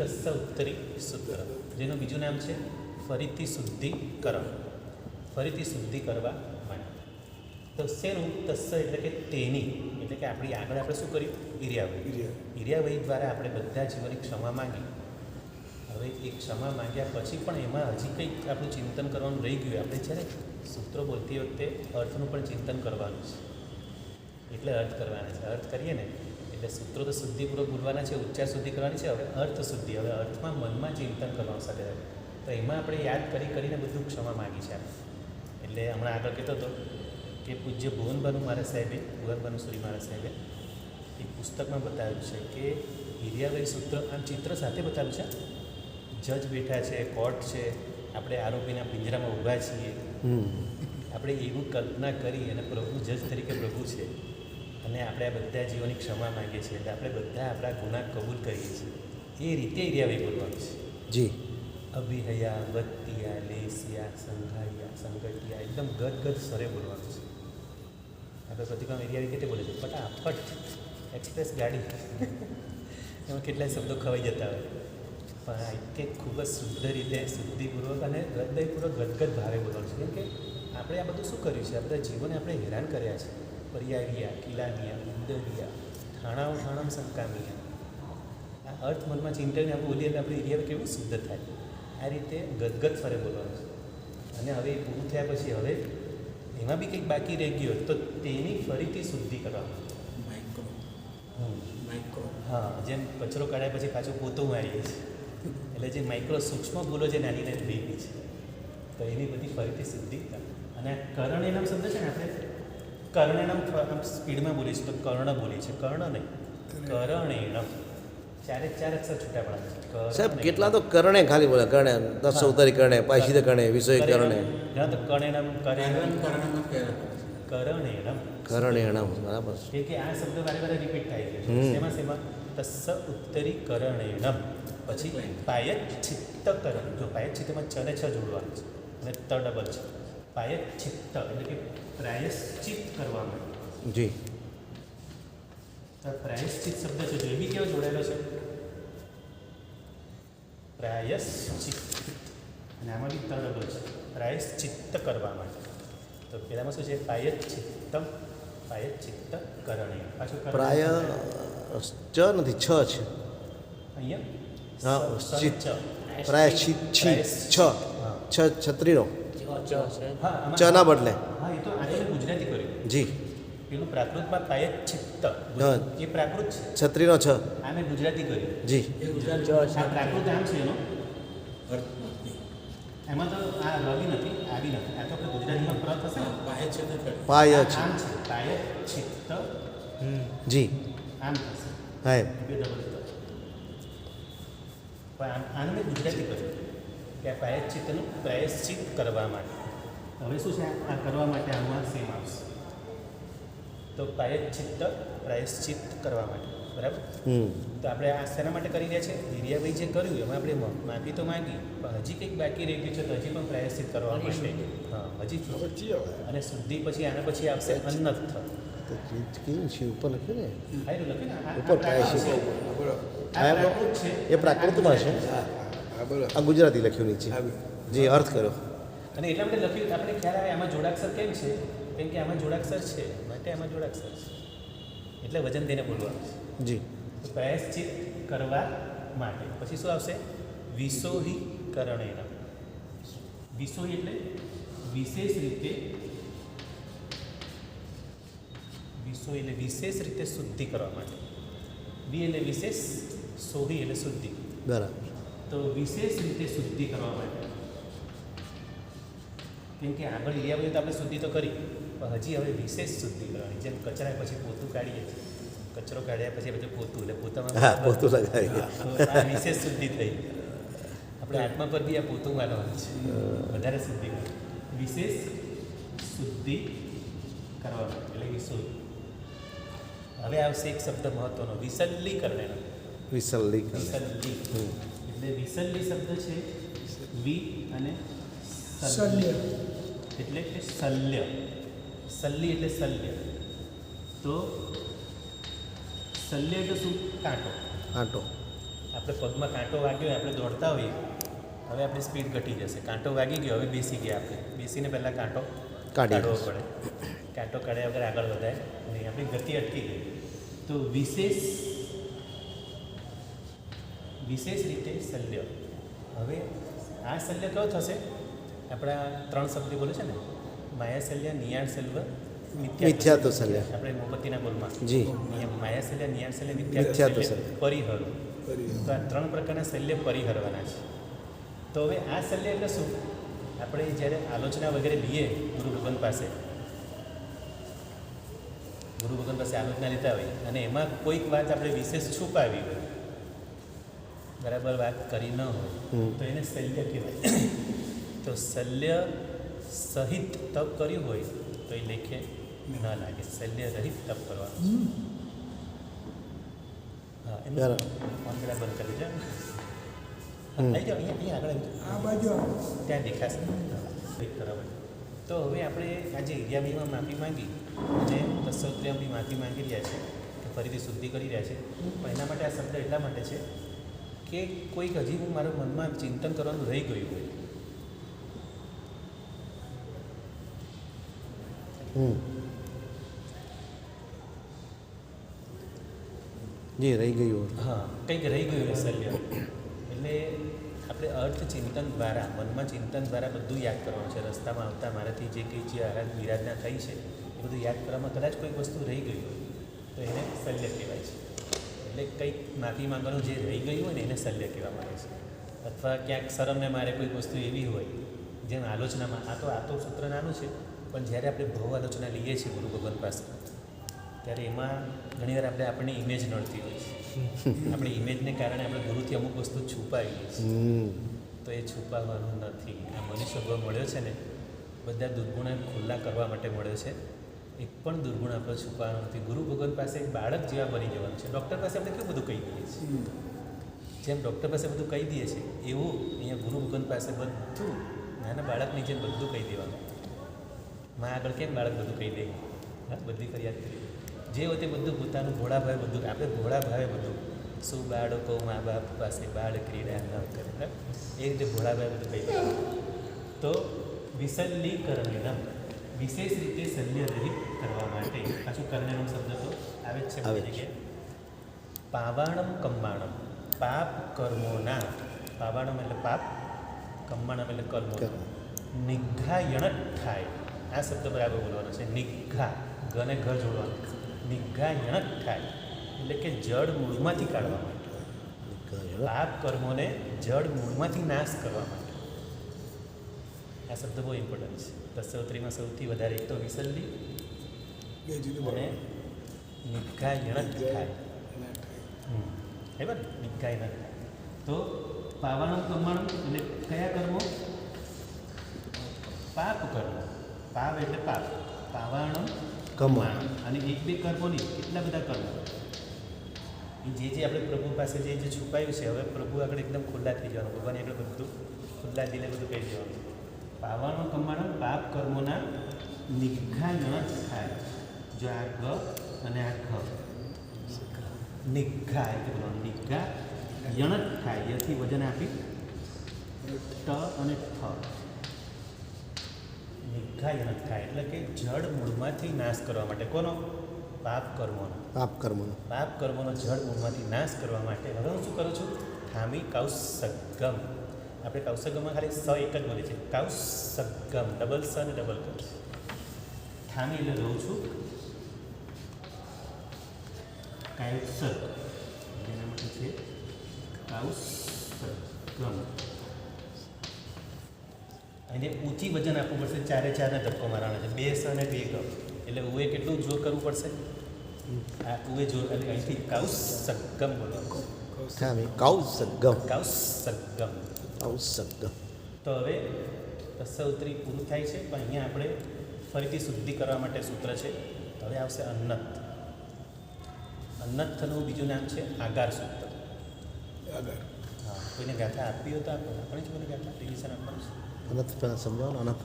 તસ્સ ઉત્તરી સૂત્ર જેનું બીજું નામ છે ફરીથી શુદ્ધિકરણ ફરીથી શુદ્ધિ કરવા માટે. તો શેનું? તસ્સ એટલે કે તેની. એટલે કે આપણી આગળ આપણે શું કર્યું? ઈર્યાવય ઈર્યાવય દ્વારા આપણે બધા જીવોની ક્ષમા માંગી. હવે એ ક્ષમા માંગ્યા પછી પણ એમાં હજી કંઈક આપણું ચિંતન કરવાનું રહી ગયું. આપણે છે ને સૂત્રો બોલતી વખતે અર્થનું પણ ચિંતન કરવાનું છે. એટલે અર્થ કરવાના છે. અર્થ કરીએ ને એટલે સૂત્રો તો શુદ્ધિપૂર્વક બોલવાના છે ઉચ્ચાર શુદ્ધિ કરવાની છે હવે અર્થ શુદ્ધિ. હવે અર્થમાં મનમાં ચિંતન કરવાનું સાથે તો એમાં આપણે યાદ કરી કરીને બધું ક્ષમા માગી છે. એટલે હમણાં આગળ કહેતો હતો કે પૂજ્ય ભુવનભાનુ મારા સાહેબે ભુવનભાનુ શ્રી મારા સાહેબે એ પુસ્તકમાં બતાવ્યું છે કે હિરિયાભાઈ સૂત્ર આમ ચિત્ર સાથે બતાવ્યું છે. જજ બેઠા છે કોર્ટ છે આપણે આરોપીના પિંજરામાં ઊભા છીએ. આપણે એવું કલ્પના કરી અને પ્રભુ જજ તરીકે પ્રભુ છે. અને આપણે આ બધા જીવોની ક્ષમા માંગીએ છીએ એટલે આપણે બધા આપણા ગુના કબૂલ કરીએ છીએ. એ રીતે એરિયાભાઈ બોલવાનું છે. જી. અભિહયા વત્તિયા લેસિયા સંઘાયા સંગટિયા એકદમ ગદ ગદ સ્વરે બોલવાનું છે. આપણે પ્રતિક્રમ એરિયા કેતે બોલે છે. ફટાફટ એક્સપ્રેસ ગાડી. એમાં કેટલાય શબ્દો ખવાઈ જતા હોય. પણ આ કે ખૂબ જ શુદ્ધ રીતે શુદ્ધિપૂર્વક અને હૃદયપૂર્વક ગદગદ ભાવે બોલવાનું છે. કેમ કે આપણે આ બધું શું કર્યું છે? આ બધા જીવોને આપણે હેરાન કર્યા છે. પર્યારિયા કિલાનિયા ઉંદરિયા થાણાઓ થાણમ સંકામિયા. આ અર્થ મનમાં ચિંતાને આપણે બોલીએ એટલે આપણે એરિયા કેવું શુદ્ધ થાય. આ રીતે ગદગદ ફરે બોલવાનું. છે અને હવે એ પૂરું થયા પછી હવે એમાં બી કંઈક બાકી રહી ગયો તો તેની ફરીથી શુદ્ધિ કરવાનું માઇક્રો હમ. માઇક્રો હા જેમ કચરો કાઢ્યા પછી પાછું પોતું મારીએ છીએ એટલે જે માઇક્રો સૂક્ષ્મ ભૂલો જે નાની નાની રહી ગઈ છે. તો એની બધી ફરીથી શુદ્ધિ અને કરણ કર્ણ એનામ શબ્દ છે ને આપણે કર્ણ એનામ સ્પીડમાં બોલીશ તો કર્ણ બોલી છે કર્ણ નહીં કરણેણમ ચારે ચાર અક્ષર છૂટા પડે સાહેબ કેટલા તો કરણે ખાલી બોલે કરણે દસ અવતારી કરણે પાયસીદ કરણે વિષય કરણે ઘણા તો કર્ણેનમ કારણ કર્ણેનમ કારણમાં કરણે એણમ બરાબર છે કે કે આ શબ્દ વારે વારે રિપીટ થાય છે. શેમાં શેમાં તસ્સ ઉત્તરી કરણેનમ પછી પાયત ચિત્ત કરણ. જો પાયત ચિત્તમાં ચ ને છ જોડવાનું છે અને ત ડબલ છે. પાયત ચિત્ત એટલે કે પ્રાયશ્ચિત કરવા માટે. જી. તો પ્રાયશ્ચિત શબ્દ છે જો એ બી કેવો જોડાયેલો છે? પ્રાયશ્ચિત. અને આમાં બી ત છે. પ્રાયશ્ચિત્ત કરવા માટે. તો પેલામાં શું છે? પાયચ્છિત્તમ પાયચ્છિત્ત કરણે પાછું પ્રાય ચ નથી છ છે. અહીંયા? હા, સ- સ- ચિત્ત. ચ. પ્રાય છી છી. છત્રીનો ચ ના બદલે. હા એ તો આજે મેં ગુજરાતી કર્યું જી. પેલું પ્રાકૃતમાં પાયચ્છિત્ત ચિત્ત એ પ્રાકૃત છે. છત્રીનો છ. આ મેં ગુજરાતી કર્યું જી. એ ગુજરાત આ પ્રાકૃત આમ છે એનો. અર્થ નથી એમાં તો આ રવિ નથી આવી નથી. આ તો આપણે ગુજરાતીમાં પ્ર થશે પાય છે તો પાય છે. આમ છે. પાય ચિત્ત જી. આમ થશે. હા પણ આમ આને મેં ગુજરાતી કર્યું કે પ્રાયશ્ચિત્તનું પ્રાયશ્ચિત કરવા માટે. હવે શું છે? આ કરવા માટે આમાં સેમ આવશે. તો પ્રાયશ્ચિત્ત પ્રાયશ્ચિત કરવા માટે. બરાબર? હમ. તો આપણે આ શેના માટે કરી રહ્યા છે? હિરિયાભાઈ જે કર્યું એમાં આપણે માફી તો માંગી પણ હજી કંઈક બાકી રહી ગયું છે તો હજી પણ પ્રાયશ્ચિત કરવા માટે. હા હજી અને શુદ્ધિ પછી આના પછી આવશે અન્નથ તો ચીજ કેવું છે ઉપર લખ્યું ને? ઉપર પ્રાયશ્ચિત. એ પ્રાકૃતમાં છે. આ ગુજરાતી લખ્યું નીચે. જે અર્થ કર્યો. અને એટલા માટે લખ્યું આપણે ખ્યાલ આવે આમાં જોડાક્ષર કેમ છે? કેમ કે આમાં જોડાક્ષર છે. માટે એમાં જોડાક્ષર છે એટલે વજન તેને બોલવાનું છે. જી. પ્રાયશ્ચિત કરવા માટે. પછી શું આવશે? વિસોહી કરણેના વિસોહી એટલે વિશેષ રીતે વિશો એટલે વિશેષ રીતે શુદ્ધિ કરવા માટે. બી એટલે વિશેષ સોહી એટલે શુદ્ધિ. બરાબર. તો વિશેષ રીતે શુદ્ધિ કરવા માટે. કેમ કે આગળ લીયા બધું તો આપણે શુદ્ધિ તો કરી. પણ હજી હવે વિશેષ શુદ્ધિ કરવાની જેમ કચરા પછી પોતું કાઢીએ. કચરો કાઢ્યા પછી બધું પોતું. એટલે પોતામાં હા પોતું લગાવી વિશેષ શુદ્ધિ થઈ આપણે આત્મા પર બી આ પોતું માનવાનું છે. વધારે શુદ્ધિ વિશેષ શુદ્ધિ કરવાનું. એટલે વિશુદ્ધ હવે આવશે એક શબ્દ મહત્વનો. વિસલ્લીકરણ. એનો વિસલ્લી. વિસલ્લી એટલે વિસલ્લી શબ્દ છે વિ અને સલ્ય. એટલે કે શલ્ય સલ્લી એટલે શલ્ય તો શલ્ય એટલે શું? કાંટો. કાંટો. આપણે પગમાં કાંટો વાગ્યો હોય આપણે દોડતા હોઈએ હવે આપણી સ્પીડ ઘટી જશે. કાંટો વાગી ગયો હવે બેસી ગયા આપણે. બેસીને પહેલાં કાંટો કાઢી કાઢવો પડે. કાંટો કાઢ્યા વગર આગળ વધાય નહીં આપણી ગતિ અટકી ગઈ. તો વિશેષ વિશેષ રીતે શલ્ય હવે આ શલ્ય કયો થશે? આપણા ત્રણ શબ્દ બોલે છે ને? માયા નિયાણ નિયાળ શલ્ય મિથ્યાત્વ શલ્ય. આપણે મોમબત્તીના બોલમાં. જી. માયાશલ્ય નિયાણ શલ્ય નિયાળ શલ્ય મિથ્યાત્વ મિથ્યાત્વ શલ્ય. શલ્ય. પરિહરો. તો આ ત્રણ પ્રકારના શલ્ય પરિહરવાના છે. તો હવે આ શલ્ય એટલે શું? આપણે જ્યારે આલોચના વગેરે લઈએ ગુરુ ભગવાન પાસે ગુરુ ભગવાન પાસે આલોચના લેતા હોય અને એમાં કોઈક વાત આપણે વિશેષ છુપાવી હોય બરાબર વાત કરી ન હોય તો એને શલ્ય કહેવાય. તો શલ્ય સહિત તપ કર્યું હોય તો એ લેખે ન લાગે. શલ્ય રહિત તપ કરવાનું. હા એમ. ફોન પેલા બંધ કરી દેજો આવી જાઓ અહીંયા અહીંયા આગળ આ બાજુ ત્યાં દેખાશે. બરાબર તો હવે આપણે આજે ઇરિયાબીમાં માફી માંગી અને દસોત્રિયમ બી માફી માંગી રહ્યા છે કે ફરીથી શુદ્ધિ કરી રહ્યા છે. પણ એના માટે આ શબ્દ એટલા માટે છે કે કોઈક હજી હું મારા મનમાં ચિંતન કરવાનું રહી ગયું હોય જી રહી ગયું હા, કંઈક રહી ગયું સલ્ય એટલે આપણે અર્થ ચિંતન દ્વારા, મનમાં ચિંતન દ્વારા બધું યાદ કરવાનું છે. રસ્તામાં આવતા મારાથી જે કંઈ જે આરાધ વિરાધના થઈ છે, એ બધું યાદ કરવામાં કદાચ કોઈક વસ્તુ રહી ગઈ હોય, તો એને શલ્ય કહેવાય છે. એટલે કંઈક માફી માંગવાનું જે રહી ગયું હોય ને, એને શલ્ય કહેવામાં આવે છે. અથવા ક્યાંક શરમને મારે કોઈક વસ્તુ એવી હોય, જેમ આલોચનામાં, આ તો આ તો સૂત્ર નાનું છે. પણ જ્યારે આપણે ભાવ આલોચના લઈએ છીએ ગુરુ ભગવાન પાસે ત્યારે એમાં ઘણીવાર આપણે આપણને ઇમેજ નડતી હોય છે. આપણી ઇમેજને કારણે આપણે ગુરુથી અમુક વસ્તુ છુપાવીએ છીએ. તો એ છુપાવવાનું નથી. આ મનુષ્ય ભાવ મળ્યો છે ને બધા દુર્ગુણા ખુલ્લા કરવા માટે મળ્યો છે. એક પણ દુર્ગુણ આપણે છુપાવવાનો નથી. ગુરુ ભગવાન પાસે એક બાળક જેવા બની જવાનું છે. ડૉક્ટર પાસે આપણે કેવું બધું કહી દઈએ છીએ? જેમ ડૉક્ટર પાસે બધું કહી દઈએ છીએ એવું અહીંયા ગુરુ ભગવાન પાસે બધું નાના બાળકની જેમ બધું કહી દેવાનું. માં આગળ કેમ બાળક બધું કહી દે? હા બધી ફરિયાદ કરી. જે હોય તે બધું પોતાનું ભોળા ભાવે બધું આપણે ભોળા ભાવે બધું શું બાળકો મા બાપ પાસે બાળ ક્રીડા ન કરે એ રીતે ભોળા ભાવે બધું કહી દે. તો વિસલ્લીકરણમ વિશેષ રીતે શલ્ય રહિત કરવા માટે પાછું કર્ણનો શબ્દ તો આવે જ છે બધી જગ્યાએ. પાવાણમ કમ્માણમ પાપ કર્મોના પાવાણમ એટલે પાપ કમ્માણમ એટલે કર્મો કર્મ. નિઘાયણ થાય. આ શબ્દ બરાબર બોલવાનો છે. નિઘા ગને ઘ જોડવાનું. નિઘાયણ થાય. એટલે કે જળ મૂળમાંથી કાઢવા માટે. પાપ કર્મોને જળ મૂળમાંથી નાશ કરવા માટે. આ શબ્દ બહુ ઇમ્પોર્ટન્ટ છે. દસોત્રીમાં સૌથી વધારે એક તો વિસલ્લી બે જુદું યણક થાય. બરાબર ને યણક થાય. તો પાવાનું કમાણું એટલે કયા કર્મો? પાપ કર્મો. પાપ એટલે પાપ પાવાણો કમાણ. અને એક બે કર્મો નહીં કેટલા બધા કર્મો. જે જે આપણે પ્રભુ પાસે જે જે છુપાયું છે હવે પ્રભુ આગળ એકદમ ખુલ્લા થઈ જવાનું. ભગવાન આગળ બધું ખુલ્લા દિલે બધું કહી દેવાનું. પાવાનો કમાણો પાપ કર્મોના નિઘા ન થાય. જો આ ગ અને આ ઘ નિઘા એટલે બોલવાનું. નિઘા યણ જ થાય. યથી વજન આપી ટ અને ઠ. નિઘા યણ જ થાય એટલે કે જળ મૂળમાંથી નાશ કરવા માટે. કોનો? પાપ કર્મોનો. પાપ કર્મનો. પાપ કર્મોનો જળ મૂળમાંથી નાશ કરવા માટે. હવે હું શું કરું છું? થામી કૌસગમ આપણે કૌસગમમાં ખાલી સ એક જ બોલે છે. કૌસગમ ડબલ સ અને ડબલ ક. થામી એટલે રહું છું. કાયુસક એના માટે છે કાઉસગમ અને ઊંચી વજન આપવું પડશે ચારે ચારને ધક્કો મારવાનો છે. બે સ અને બે ગ. એટલે ઉએ કેટલું જોર કરવું પડશે? આ ઉએ જોર એટલે અહીંથી કાઉસ સગમ બોલો. કાઉસ કાઉ સગમ. કાઉસ સગમ. કાઉ સગમ. તો હવે તસવત્રી પૂરું થાય છે પણ અહીંયા આપણે ફરીથી શુદ્ધિ કરવા માટે સૂત્ર છે. હવે આવશે અન્નત. અન્નથનું બીજું નામ છે આગાર સૂત્ર. આગળ હા કોઈને ગાથા આપવી હોય તો આપો. આપણે જ કોઈને ગાથા રિવિઝન આપવાનું છે. અનથ પહેલાં સમજાવો ને અનથ